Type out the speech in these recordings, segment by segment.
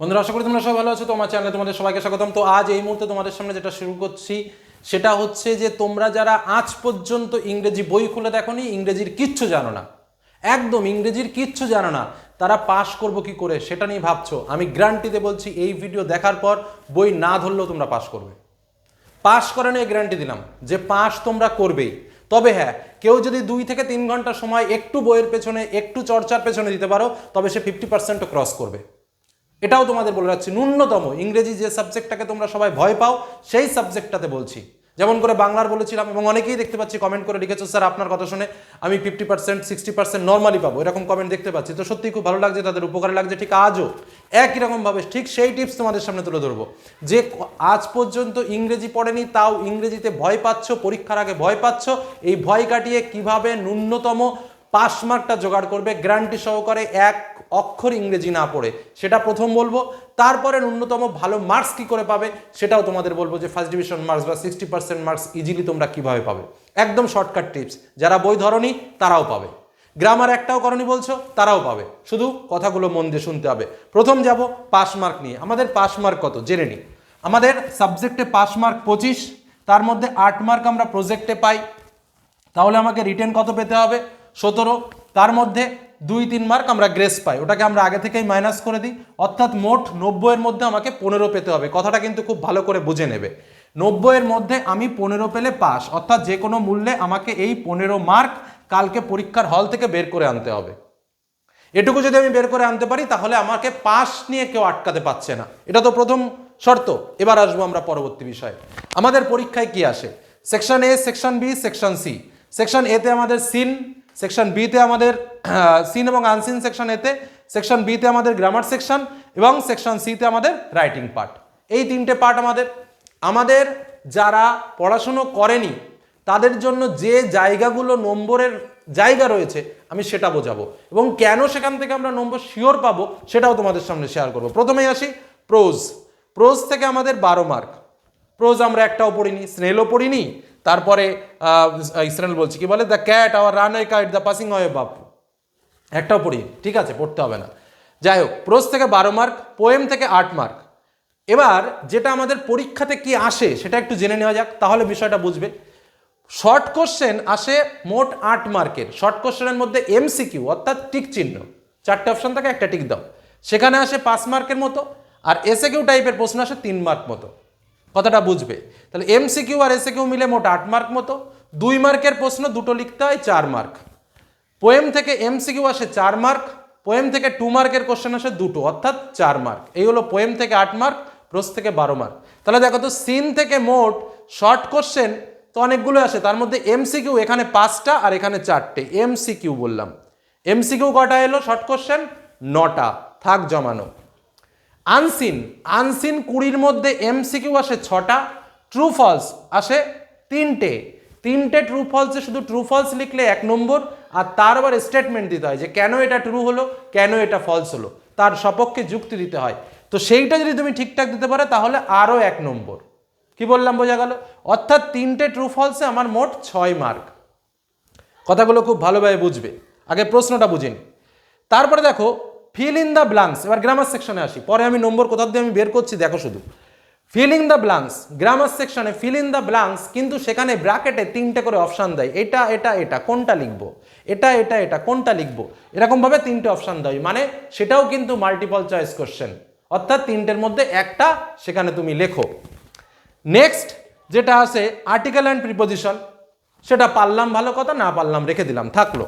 বন্ধুরা, আশা করি তোমরা সবাই ভালো আছো। তোমার চ্যানেলে তোমাদের সবাইকে স্বাগতম। তো আজ এই মুহূর্তে তোমাদের সামনে যেটা শুরু করছি, সেটা হচ্ছে যে তোমরা যারা আজ পর্যন্ত ইংরেজি বই খুলে দেখো দেখোনি, ইংরেজির কিচ্ছু জানো না। একদম ইংরেজির কিচ্ছু জানো না। তারা পাশ করব কি করে, সেটা নিয়ে ভাবছ। আমি গ্যারান্টিতে বলছি, এই ভিডিও দেখার পর বই না ধরলেও তোমরা পাশ করবে। পাশ করে নিয়ে গ্যারান্টি দিলাম যে পাশ তোমরা করবেই। তবে হ্যাঁ কেউ যদি দুই থেকে তিন ঘণ্টা সময় একটু বইয়ের পেছনে, একটু চর্চার পেছনে দিতে পারো, তবে সে ফিফটি পার্সেন্টও ক্রস করবে। এটাও তোমাদের বলে রাখছি, ন্যূনতম ইংরেজি যে সাবজেক্টটাকে তোমরা সবাই ভয় পাও, সেই সাবজেক্টটাতে বলছি। যেমন করে বাংলার বলেছিলাম এবং অনেকেই দেখতে পাচ্ছি কমেন্ট করে লিখেছো, স্যার, আপনার কথা শুনে আমি fifty percent sixty percent normally পাবো। এরকম কমেন্ট দেখতে পাচ্ছি। তো সত্যিই খুব ভালো লাগছে, তাদের উপকারে লাগছে। ঠিক আজও একই রকমভাবে ঠিক সেই টিপস তোমাদের সামনে তুলে ধরবো। যে আজ পর্যন্ত ইংরেজি পড়েনি, তাও ইংরেজিতে ভয় পাচ্ছ, পরীক্ষার আগে ভয় পাচ্ছ, এই ভয় কাটিয়ে কীভাবে ন্যূনতম পাস মার্কটা জোগাড় করবে গ্যারান্টি সহকারে এক অক্ষর ইংরেজি না পড়ে, সেটা প্রথম বলব। তারপরে ন্যূনতম ভালো মার্কস কি করে পাবে, সেটাও তোমাদের বলব যে ফার্স্ট ডিভিশন মার্কস বা সিক্সটি পার্সেন্ট মার্কস ইজিলি তোমরা কীভাবে পাবে। একদম শর্টকাট টিপস যারা বই ধরনি, তারাও পাবে। গ্রামার একটাও করনি বলছো, তারাও পাবে। শুধু কথাগুলো মন দিয়ে শুনতে হবে। প্রথম যাব পাস মার্ক নিয়ে। আমাদের পাস মার্ক কত? জেনে নিই আমাদের সাবজেক্টে পাস মার্ক পঁচিশ, তার মধ্যে আট মার্ক আমরা প্রজেক্টে পাই। তাহলে আমাকে রিটেন কত পেতে হবে? সতেরো। তার মধ্যে দুই, তিন মার্ক আমরা গ্রেস পাই। ওটাকে আমরা আগে থেকেই মাইনাস করে দিই। অর্থাৎ মোট নব্বইয়ের মধ্যে আমাকে পনেরো পেতে হবে। কথাটা কিন্তু খুব ভালো করে বুঝে নেবে। নব্বইয়ের মধ্যে আমি পনেরো পেলে পাস। অর্থাৎ যে কোনো মূল্যে আমাকে এই পনেরো মার্ক কালকে পরীক্ষার হল থেকে বের করে আনতে হবে। এটুকু যদি আমি বের করে আনতে পারি, তাহলে আমাকে পাস নিয়ে কেউ আটকাতে পারছে না। এটা তো প্রথম শর্ত। এবার আসব আমরা পরবর্তী বিষয়ে। আমাদের পরীক্ষায় কি আসে? Section A section B section C section এতে আমাদের সিন সেকশন বিতে আমাদের সিন এবং আনসিন সেকশন এতে সেকশন বিতে আমাদের গ্রামার সেকশন এবং সেকশন সিতে আমাদের রাইটিং পার্ট এই তিনটে পার্ট আমাদের। আমাদের যারা পড়াশুনো করেনি, তাদের জন্য যে জায়গাগুলো নম্বরের জায়গা রয়েছে, আমি সেটা বোঝাবো। এবং কেন সেখান থেকে আমরা নম্বর শিওর পাবো, সেটাও তোমাদের সামনে শেয়ার করব। প্রথমেই আসি প্রোজ প্রোজ থেকে আমাদের বারো মার্ক প্রোজ আমরা একটাও পড়িনি স্নেলও পড়িনি তারপরে স্নেল বলছি, কি বলে? The cat our runaway kite the passing away Bapu. একটাও পড়ি, ঠিক আছে, পড়তে হবে না। যাই হোক প্রোজ থেকে বারো মার্ক পোয়েম থেকে আট মার্ক এবার যেটা আমাদের পরীক্ষাতে কি আসে, সেটা একটু জেনে নেওয়া যাক, তাহলে বিষয়টা বুঝবে। শর্ট কোশ্চেন আসে মোট আট মার্কের। শর্ট কোশ্চেনের মধ্যে এমসিকিউ অর্থাৎ টিক চিহ্ন। চারটে অপশন থাকে, একটা টিক দাও। সেখানে আসে পাঁচ মার্কের মতো, আর এসে কিউ টাইপের প্রশ্ন আসে তিন মার্ক মতো। কথাটা বুঝবে। তাহলে এমসিকিউ আর এসে কিউ মিলে মোট আট মার্ক মতো। দুই মার্কের প্রশ্ন, দুটো লিখতে হয় চার মার্ক পোয়েম থেকে এমসিকিউ আসে চার মার্ক পোয়েম থেকে টু মার্কের কোশ্চেন আসে দুটো, অর্থাৎ চার মার্ক এই হলো পোয়েম থেকে আট মার্ক প্রোস থেকে বারো মার্ক তাহলে দেখো তো সিন থেকে মোট শর্ট কোশ্চেন তো অনেকগুলো আসে। তার মধ্যে এমসিকিউ এখানে পাঁচটা আর এখানে চারটে। এমসিকিউ বললাম। এমসিকিউ কটা এলো? শর্ট কোশ্চেন নটা। থাক জমানো। আনসিন আনসিন কুড়ির মধ্যে এমসিকিউ আসে ছটা ট্রু ফলস আসে তিনটে। তিনটে ট্রু ফলসে শুধু ট্রু ফলস লিখলে এক নম্বর, আর তার আবার স্টেটমেন্ট দিতে হয় যে কেন এটা ট্রু হলো, কেন এটা ফলস হলো। তার সপক্ষে যুক্তি দিতে হয়। তো সেইটা যদি তুমি ঠিকঠাক দিতে পারো, তাহলে আরও এক নম্বর। কি বললাম, বোঝা গেল? অর্থাৎ তিনটে ট্রু ফলসে আমার মোট ছয় মার্ক কথাগুলো খুব ভালোভাবে বুঝবে। আগে প্রশ্নটা বুঝে নি। তারপরে দেখো ফিল ইন দ্য ব্লাঙ্কস এবার গ্রামার সেকশনে আসি। পরে আমি নম্বর কোথা দিয়ে আমি বের করছি, দেখো শুধু। Fill in the blanks grammar সেকশনে ফিল ইন দ্য ব্লাঙ্কস কিন্তু সেখানে ব্র্যাকেটে তিনটে করে অপশান দেয়। এটা এটা এটা, কোনটা লিখব? এটা এটা এটা, কোনটা লিখব? এরকমভাবে তিনটে অপশান দেয়। মানে সেটাও কিন্তু মাল্টিপল চয়েস কোশ্চেন অর্থাৎ তিনটের মধ্যে একটা সেখানে তুমি লেখো। নেক্সট যেটা আছে আর্টিকেল অ্যান্ড প্রিপোজিশন সেটা পারলাম ভালো কথা, না পারলাম রেখে দিলাম। থাকল।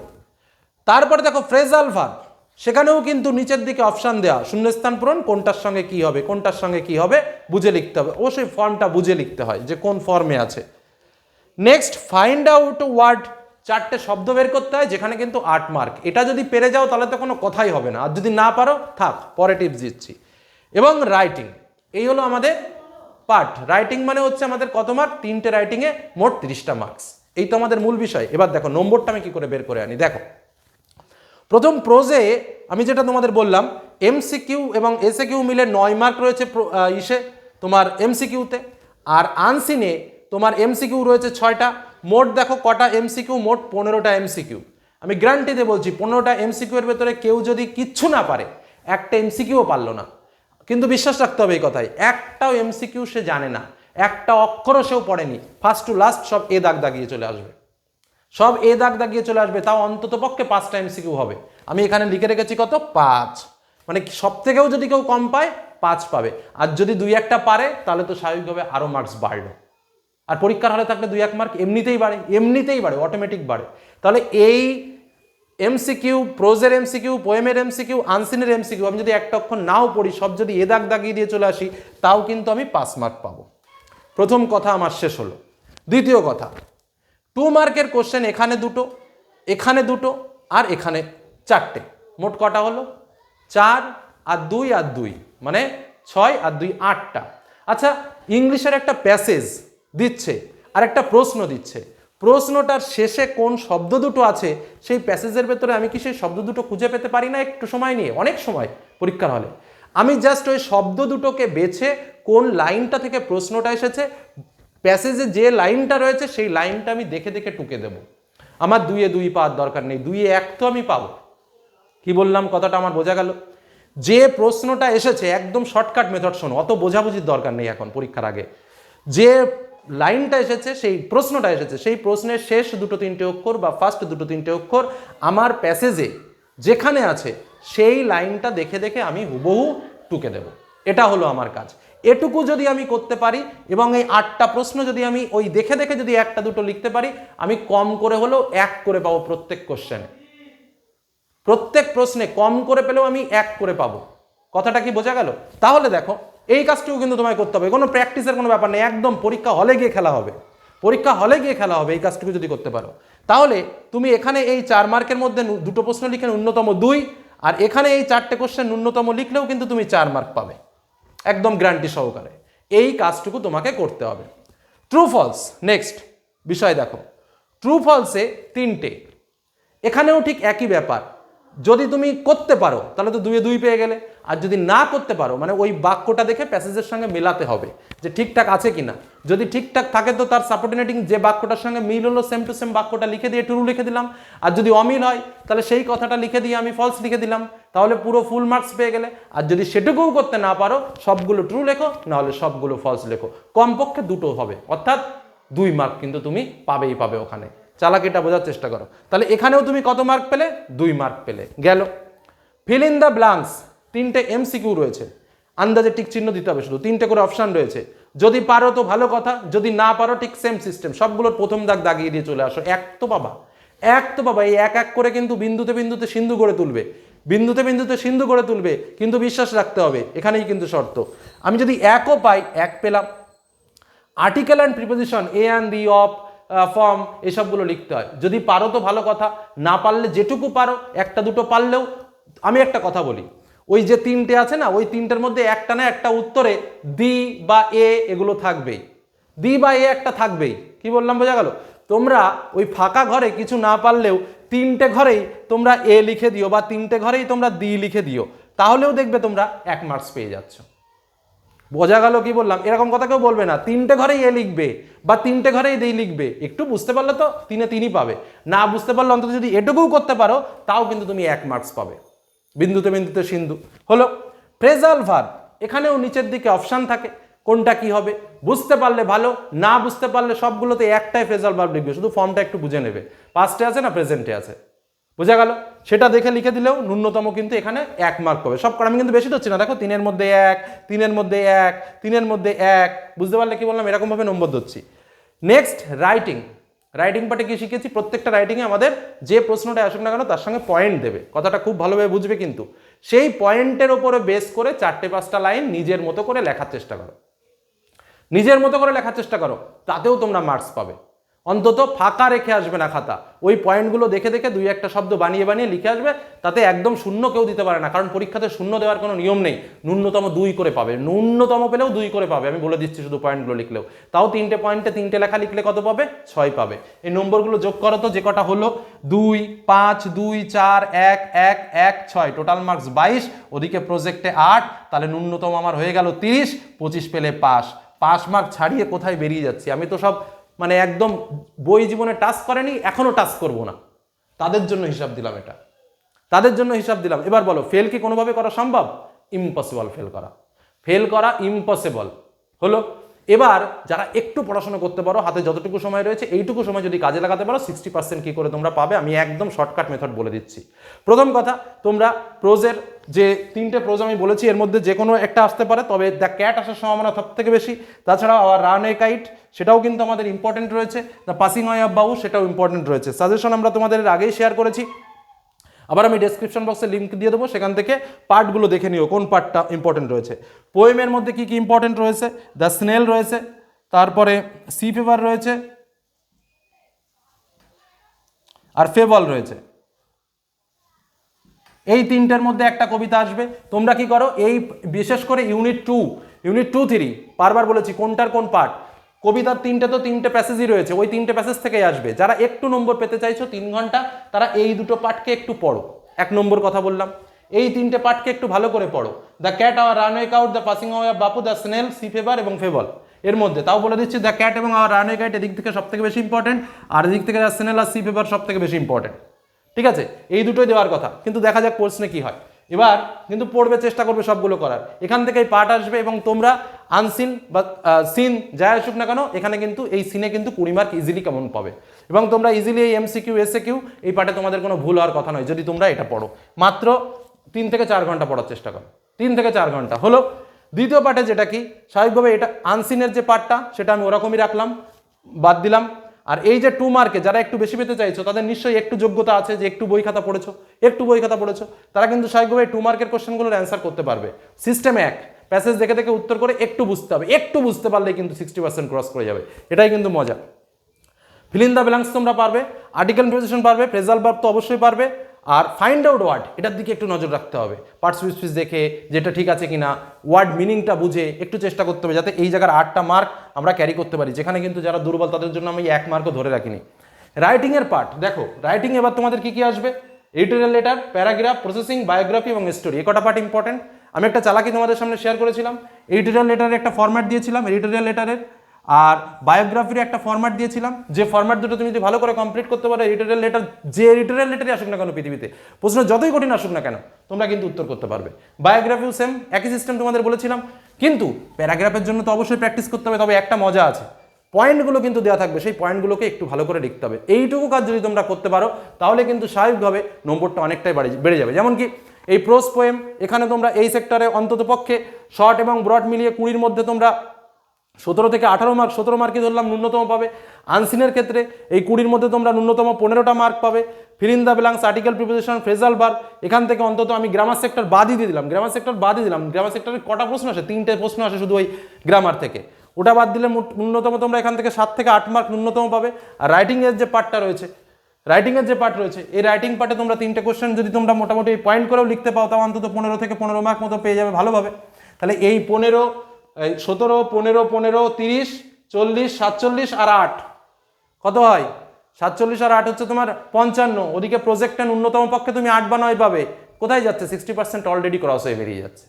তারপরে দেখো ফ্রেজাল ভার্ব সেখানেও কিন্তু নিচের দিকে অপশান দেওয়া শূন্যস্থান পূরণ, কোনটার সঙ্গে কি হবে, কোনটার সঙ্গে কি হবে, বুঝে লিখতে হবে। অবশ্যই ফর্মটা বুঝে লিখতে হয় যে কোন ফর্মে আছে। নেক্সট ফাইন্ড আউট ওয়ার্ড চারটে শব্দ বের করতে হয়, যেখানে কিন্তু আট মার্ক এটা যদি পেরে যাও, তাহলে তো কোনো কথাই হবে না। আর যদি না পারো, থাক, পরে টিপস দিচ্ছি। এবং রাইটিং এই হলো আমাদের পার্ট রাইটিং মানে হচ্ছে আমাদের কত মার্ক তিনটে রাইটিংয়ে মোট তিরিশটা মার্কস এই তো আমাদের মূল বিষয়। এবার দেখো, নম্বরটা আমি কী করে বের করে আনি? দেখো। প্রথম প্রোজে আমি যেটা তোমাদের বললাম এমসিকিউ এবং এসএকিউ মিলে নয় মার্ক রয়েছে ইসে তোমার এমসিকিউতে আর আনসিনে তোমার এমসিকিউ রয়েছে ছয়টা, মোট দেখো কটা এমসিকিউ মোট পনেরোটা এমসিকিউ আমি গ্যারান্টিতে বলছি, পনেরোটা এমসিকিউ এর ভেতরে কেউ যদি কিচ্ছু না পারে, একটা এমসিকিউও পারল না। কিন্তু বিশ্বাস রাখতে হবে এই কথায়, একটাও এমসিকিউ সে জানে না, একটা অক্ষরও সেও পড়েনি। ফার্স্ট টু লাস্ট সব এ দাগ দাগিয়ে চলে আসবে। সব এ দাগ দাগিয়ে চলে আসবে, তাও অন্তত পক্ষে পাঁচটা এমসিকিউ হবে। আমি এখানে লিখে রেখেছি কত? পাঁচ। মানে সব থেকেও যদি কেউ কম পায়, পাঁচ পাবে। আর যদি দুই একটা পারে, তাহলে তো স্বাভাবিকভাবে আরও মার্কস বাড়লো। আর পরীক্ষার হলে থাকলে দুই এক মার্ক এমনিতেই বাড়ে এমনিতেই বাড়ে অটোমেটিক বাড়ে। তাহলে এই এমসিকিউ প্রোজের এমসিকিউ পোয়েমের এমসিকিউ আনসিনের এমসিকিউ আমি যদি একটা অক্ষর নাও পড়ি, সব যদি এ দাগ দাগিয়ে দিয়ে চলে আসি, তাও কিন্তু আমি পাঁচ মার্ক পাবো। প্রথম কথা আমার শেষ হলো। দ্বিতীয় কথা টু মার্কের কোশ্চেন এখানে দুটো এখানে দুটো আর এখানে চারটে। মোট কটা হলো? চার আর দুই আর দুই মানে ছয় আর দুই আটটা। আচ্ছা ইংলিশের একটা প্যাসেজ দিচ্ছে আর একটা প্রশ্ন দিচ্ছে। প্রশ্নটার শেষে কোন শব্দ দুটো আছে, সেই প্যাসেজের ভেতরে আমি কি সেই শব্দ দুটো খুঁজে পেতে পারি না? একটু সময় নিয়ে, অনেক সময় পরীক্ষার হলে। আমি জাস্ট ওই শব্দ দুটোকে বেছে কোন লাইনটা থেকে প্রশ্নটা এসেছে প্যাসেজে যে লাইনটা রয়েছে, সেই লাইনটা আমি দেখে দেখে টুকে দেব। আমার দুইয়ে দুই পাওয়ার দরকার নেই, দুইয়ে এক তো আমি পাবো। কি বললাম? কথাটা আমার বোঝা গেল। যে প্রশ্নটা এসেছে, একদম শর্টকাট মেথড শোনো, অত বোঝাবুঝির দরকার নেই এখন পরীক্ষার আগে। যে লাইনটা এসেছে, সেই প্রশ্নটা এসেছে, সেই প্রশ্নের শেষ দুটো তিনটে অক্ষর বা ফার্স্ট দুটো তিনটে অক্ষর আমার প্যাসেজে যেখানে আছে, সেই লাইনটা দেখে দেখে আমি হুবহু টুকে দেব। এটা হলো আমার কাজ। এটুকু যদি আমি করতে পারি এবং এই আটটা প্রশ্ন যদি আমি ওই দেখে দেখে যদি একটা দুটো লিখতে পারি, আমি কম করে হলেও এক করে পাবো প্রত্যেক কোশ্চেনে প্রত্যেক প্রশ্নে কম করে পেলেও আমি এক করে পাবো। কথাটা কি বোঝা গেল? তাহলে দেখো, এই কাজটুকু কিন্তু তোমায় করতে হবে। কোনো প্র্যাকটিসের কোনো ব্যাপার নেই, একদম পরীক্ষা হলে গিয়ে খেলা হবে। পরীক্ষা হলে গিয়ে খেলা হবে, এই কাজটুকু যদি করতে পারো। তাহলে তুমি এখানে এই চার মার্কের মধ্যে দুটো প্রশ্ন লিখে ন্যূনতম দুই, আর এখানে এই চারটে কোশ্চেন ন্যূনতম লিখলেও কিন্তু তুমি চার মার্ক পাবে। একদম গ্যারান্টি সহকারে। এই কাজটুকু তোমাকে করতে হবে। ট্রু ফলস নেক্সট বিষয় দেখো। ট্রু ফলসে তিনটে। এখানেও ঠিক একই ব্যাপার। যদি তুমি করতে পারো, তাহলে তো দুয়ে দুই পেয়ে গেলে। আর যদি না করতে পারো মানে ওই বাক্যটা দেখে প্যাসেজের সঙ্গে মেলাতে হবে যে ঠিকঠাক আছে কিনা। যদি ঠিকঠাক থাকে তো তার সাপোর্টিনেটিং যে বাক্যটার সঙ্গে মিল হলো সেম টু সেম বাক্যটা লিখে দিয়ে ট্রু লিখে দিলাম। আর যদি অমিল হয়, তাহলে সেই কথাটা লিখে দিয়ে আমি ফলস লিখে দিলাম। তাহলে পুরো ফুল মার্কস পেয়ে গেলে। আর যদি সেটুকুও করতে না পারো, সবগুলো ট্রু লেখো, নাহলে সবগুলো ফলস লেখো। কমপক্ষে দুটো হবে, অর্থাৎ দুই মার্ক কিন্তু তুমি পাবেই পাবে ওখানে। চালাকিটা বোঝার চেষ্টা করো। তাহলে এখানেও তুমি কত মার্ক পেলে? দুই মার্ক পেলে। গেল। ফিল ইন দ্য ব্লাঙ্কস তিনটে এমসিকিউ রয়েছে। আন্দাজে টিক চিহ্ন দিতে হবে শুধু। তিনটে করে অপশান রয়েছে। যদি পারো তো ভালো কথা, যদি না পারো ঠিক সেম সিস্টেম সবগুলোর প্রথম দাগ দাগিয়ে দিয়ে চলে আসো। এক তো বাবা। এক তো বাবা। এই এক এক করে কিন্তু বিন্দুতে বিন্দুতে সিন্ধু গড়ে তুলবে। বিন্দুতে বিন্দুতে সিন্ধু গড়ে তুলবে। কিন্তু বিশ্বাস রাখতে হবে। এখানেই কিন্তু শর্ত। আমি যদি একও পাই, এক পেলাম। Article and preposition a and the of form এসবগুলো লিখতে হয়। যদি পারো তো ভালো কথা, না পারলে যেটুকু পারো, একটা দুটো পারলেও আমি একটা কথা বলি। ওই যে তিনটে আছে না, ওই তিনটের মধ্যে একটা না একটা উত্তরে দি বা এ এগুলো থাকবেই। দি বা এ একটা থাকবেই। কি বললাম, বোঝা গেল? তোমরা ওই ফাঁকা ঘরে কিছু না পারলেও তিনটে ঘরেই তোমরা এ লিখে দিও বা তিনটে ঘরেই তোমরা দি লিখে দিও। তাহলেও দেখবে তোমরা এক মার্কস পেয়ে যাচ্ছ। বোঝা গেল কি বললাম? এরকম কথা কেউ বলবে না। তিনটে ঘরেই এ লিখবে বা তিনটে ঘরেই দেই লিখবে। একটু বুঝতে পারলে তো তিনে তিনই পাবে। না বুঝতে পারলে অন্তত যদি এটুকুও করতে পারো, তাও কিন্তু তুমি এক মার্কস পাবে। বিন্দুতে বিন্দুতে সিন্ধু। হলো ফ্রেজাল ভার্ব এখানেও নিচের দিকে অপশান থাকে, কোনটা কি হবে? বুঝতে পারলে ভালো, না বুঝতে পারলে সবগুলোতে একটাই ফ্রেজাল ভার্ব লিখবে। শুধু ফর্মটা একটু বুঝে নেবে। পাস্টে আছে না প্রেজেন্টে আছে? বোঝা গেল? সেটা দেখে লিখে দিলেও ন্যূনতম কিন্তু এখানে এক মার্ক পাবে। সব আমি কিন্তু বেশি ধরছি না। দেখো, তিনের মধ্যে এক, তিনের মধ্যে এক, তিনের মধ্যে এক, বুঝতে পারলে কি বললাম? এরকমভাবে নম্বর ধরছি। নেক্সট রাইটিং রাইটিং পার্টে কি শিখেছি? প্রত্যেকটা রাইটিংয়ে আমাদের যে প্রশ্নটা আসুক না কেন, তার সঙ্গে পয়েন্ট দেবে। কথাটা খুব ভালোভাবে বুঝবে কিন্তু। সেই পয়েন্টের ওপরে বেস করে চারটে, পাঁচটা লাইন নিজের মতো করে লেখার চেষ্টা করো। নিজের মতো করে লেখার চেষ্টা করো। তাতেও তোমরা মার্কস পাবে। অন্তত ফাঁকা রেখে আসবে না খাতা। ওই পয়েন্টগুলো দেখে দেখে দুই একটা শব্দ বানিয়ে বানিয়ে লিখে আসবে, তাতে একদম শূন্য কেউ দিতে পারে না, কারণ পরীক্ষাতে শূন্য দেওয়ার কোনো নিয়ম নেই। ন্যূনতম দুই করে পাবে। ন্যূনতম পেলেও দুই করে পাবে। আমি বলে দিচ্ছি শুধু পয়েন্টগুলো লিখলেও। তাও তিনটে পয়েন্টে তিনটে লেখা লিখলে কত পাবে? ছয় পাবে। এই নম্বরগুলো যোগ করো তো, যে কটা হলো, দুই, পাঁচ, দুই, চার, এক এক এক, ছয়। টোটাল মার্কস বাইশ, ওদিকে প্রজেক্টে আট, তাহলে ন্যূনতম আমার হয়ে গেল তিরিশ, পঁচিশ পেলে পাস পাস মার্ক ছাড়িয়ে কোথায় বেরিয়ে যাচ্ছি? আমি তো সব মানে একদম বই জীবনে টাচ করেনি এখনও টাচ করব না। তাদের জন্য হিসাব দিলাম এটা। তাদের জন্য হিসাব দিলাম। এবার বলো ফেল কি কোনোভাবে করা সম্ভব? ইম্পসিবল ফেল করা। ফেল করা ইম্পসিবল হলো এবার যারা একটু পড়াশোনা করতে পারো, হাতে যতটুকু সময় রয়েছে, এইটুকু সময় যদি কাজে লাগাতে পারো সিক্সটি পার্সেন্ট কী করে তোমরা পাবে? আমি একদম শর্টকাট মেথড বলে দিচ্ছি। প্রথম কথা, তোমরা প্রোজের যে তিনটে প্রোজ আমি বলেছি, এর মধ্যে যে কোনো একটা আসতে পারে, তবে দ্য ক্যাট আসার সম্ভাবনা সব থেকে বেশি। তাছাড়াও আবার রান এ কাইট সেটাও কিন্তু আমাদের ইম্পর্টেন্ট রয়েছে। দ্য পাসিং অয় অফ বাবু সেটাও ইম্পর্টেন্ট রয়েছে। সাজেশন আমরা তোমাদের আগেই শেয়ার করেছি। আবার আমি ডেসক্রিপশন বক্সে লিঙ্ক দিয়ে দেবো, সেখান থেকে পার্টগুলো দেখে নিও, কোন পার্টটা ইম্পর্টেন্ট রয়েছে। পোয়েমের মধ্যে কি কি ইম্পর্টেন্ট রয়েছে? দ্য স্নেল রয়েছে, তারপরে সি ফেভার রয়েছে, আর ফেবল রয়েছে। এই তিনটের মধ্যে একটা কবিতা আসবে। তোমরা কি করো, এই বিশেষ করে unit two unit two three বারবার বলেছি কোনটার কোন পার্ট কবিতার তিনটে তো তিনটে প্যাসেজই রয়েছে, ওই তিনটে প্যাসেজ থেকেই আসবে। যারা একটু নম্বর পেতে চাইছো তিন ঘণ্টা, তারা এই দুটো পার্টকে একটু পড়ো। এক নম্বর কথা বললাম, এই তিনটে পার্টকে একটু ভালো করে পড়ো। The cat our runaway kite the passing of Bapu the snail sea fever এবং ফেবল এর মধ্যে, তাও বলে দিচ্ছি দ্য ক্যাট এবং আওয়ার রানওয়ে কাইট এদিক থেকে সব থেকে বেশি ইম্পর্টেন্ট আর এদিক থেকে দ্য স্নেল আর সি ফেভার সব থেকে বেশি ইম্পর্টেন্ট ঠিক আছে? এই দুটোই দেওয়ার কথা, কিন্তু দেখা যাক প্রশ্নে কি হয়। এবার কিন্তু পড়বে, চেষ্টা করবে সবগুলো করার। এখান থেকে এই পার্ট আসবে এবং তোমরা আনসিন বা সিন যাই আসুক না কেন, এখানে কিন্তু এই সিনে কিন্তু কুড়ি মার্ক ইজিলি কেমন পাবে। এবং তোমরা ইজিলি এই এমসি কিউ এসে কিউ এই পার্টে তোমাদের কোনো ভুল হওয়ার কথা নয়, যদি তোমরা এটা পড়ো। মাত্র তিন থেকে চার ঘণ্টা পড়ার চেষ্টা করো। তিন থেকে চার ঘণ্টা। হলো, দ্বিতীয় পার্টে যেটা কি, স্বাভাবিকভাবে এটা আনসিনের যে পার্টটা সেটা আমি ওরকমই রাখলাম, বাদ দিলাম। আর এই যে টু মার্কে যারা একটু বেশি পেতে চাইছো, তাদের নিশ্চয়ই একটু যোগ্যতা আছে যে একটু বই খাতা পড়েছো, একটু বই খাতা পড়েছো, তারা কিন্তু স্বাভাবিকভাবে টু মার্কের কোশ্চেনগুলোর অ্যান্সার করতে পারবে। সিস্টেম এক প্যাসেজ দেখে দেখে উত্তর করে একটু বুঝতে হবে। একটু বুঝতে পারলে কিন্তু সিক্সটি পার্সেন্ট ক্রস করে যাবে। এটাই কিন্তু মজা। ফিলিন দ্য তোমরা পারবে। আর্টিকেল প্রেজেশন পারবে প্রেজাল বার্ব তো অবশ্যই পারবে। আর ফাইন্ড আউট ওয়ার্ড এটার দিকে একটু নজর রাখতে হবে। পার্টস পিস দেখে যেটা ঠিক আছে কিনা ওয়ার্ড মিনিংটা বুঝে একটু চেষ্টা করতে হবে যাতে এই জায়গার আটটা মার্ক আমরা ক্যারি করতে পারি। যেখানে কিন্তু যারা দুর্বল, তাদের জন্য আমি এক মার্কও ধরে রাখিনি। রাইটিংয়ের পার্ট দেখো রাইটিং এবার তোমাদের কি কি আসবে? Editorial letter paragraph processing biography এবং স্টোরি এ কটা পার্ট ইম্পর্টেন্ট আমি একটা চালাকি তোমাদের সামনে শেয়ার করেছিলাম। এডিটোরিয়াল লেটারের একটা ফরম্যাট দিয়েছিলাম। এডিটোরিয়াল লেটারের আর বায়োগ্রাফির একটা ফরম্যাট দিয়েছিলাম, যে ফরম্যাট দুটো তুমি যদি ভালো করে কমপ্লিট করতে পারো এডিটোরিয়াল লেটার যে এডিটোরিয়াল লেটারই আসুক না কেন পৃথিবীতে, প্রশ্ন যতই কঠিন আসুক না কেন, তোমরা কিন্তু উত্তর করতে পারবে। বায়োগ্রাফিও সেম একই সিস্টেম তোমাদের বলেছিলাম, কিন্তু প্যারাগ্রাফের জন্য তো অবশ্যই প্র্যাকটিস করতে হবে, তবে একটা মজা আছে। পয়েন্টগুলো কিন্তু দেওয়া থাকবে, সেই পয়েন্টগুলোকে একটু ভালো করে লিখতে হবে। এইটুকু কাজ যদি তোমরা করতে পারো, তাহলে কিন্তু স্বাভাবিকভাবে নম্বরটা অনেকটাই বাড়ে, বেড়ে যাবে। যেমন কি, এই প্রোস পোয়েম এখানে তোমরা এই সেক্টরে অন্তত পক্ষে শর্ট এবং ব্রড মিলিয়ে কুড়ির মধ্যে তোমরা সতেরো থেকে আঠারো মার্ক সতেরো মার্কই ধরলাম, ন্যূনতম পাবে। আনসিনের ক্ষেত্রে এই কুড়ির মধ্যে তোমরা ন্যূনতম পনেরোটা মার্ক পাবে। Fill in the blanks article preposition phrasal বার এখান থেকে অন্তত আমি গ্রামার সেক্টর বাদই দিয়ে দিলাম গ্রামার সেক্টর বাদই দিলাম। গ্রামার সেক্টরের কটা প্রশ্ন আসে? তিনটে প্রশ্ন আসে শুধু ওই গ্রামার থেকে। ওটা বাদ দিলে ন্যূনতম তোমরা এখান থেকে সাত থেকে আট মার্ক ন্যূনতম পাবে। আর রাইটিংয়ের যে পার্টটা রয়েছে রাইটিংয়ের যে পার্ট রয়েছে, এই রাইটিং পার্টে তোমরা তিনটে কোশ্চেন যদি তোমরা মোটামুটি পয়েন্ট করেও লিখতে পাও, তাও অন্তত পনেরো থেকে পনেরো মার্ক মতো পেয়ে যাবে ভালোভাবে। তাহলে এই পনেরো এই সতেরো, পনেরো পনেরো, তিরিশ, চল্লিশ, সাতচল্লিশ আর আট। কত হয়? সাতচল্লিশ আর আট হচ্ছে তোমার পঞ্চান্ন। ওদিকে প্রজেক্টে ন্যূনতম পক্ষে তুমি আট বা নয় পাবে। কোথায় যাচ্ছে? সিক্সটি পার্সেন্ট অলরেডি ক্রস হয়ে বেরিয়ে যাচ্ছে।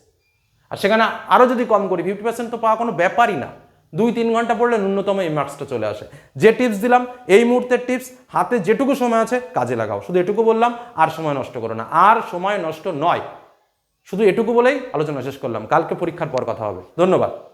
আর সেখানে আরও যদি কম করি ফিফটি পার্সেন্ট তো পাওয়া কোনো ব্যাপারই না। দুই, তিন ঘণ্টা পড়লে ন্যূনতম এই মার্কসটা চলে আসে। যে টিপস দিলাম, এই মুহূর্তের টিপস হাতে যেটুকু সময় আছে, কাজে লাগাও। শুধু এটুকু বললাম, আর সময় নষ্ট করো না। আর সময় নষ্ট নয়। শুধু এটুকু বলেই আলোচনা শেষ করলাম। কালকে পরীক্ষার পর কথা হবে। ধন্যবাদ।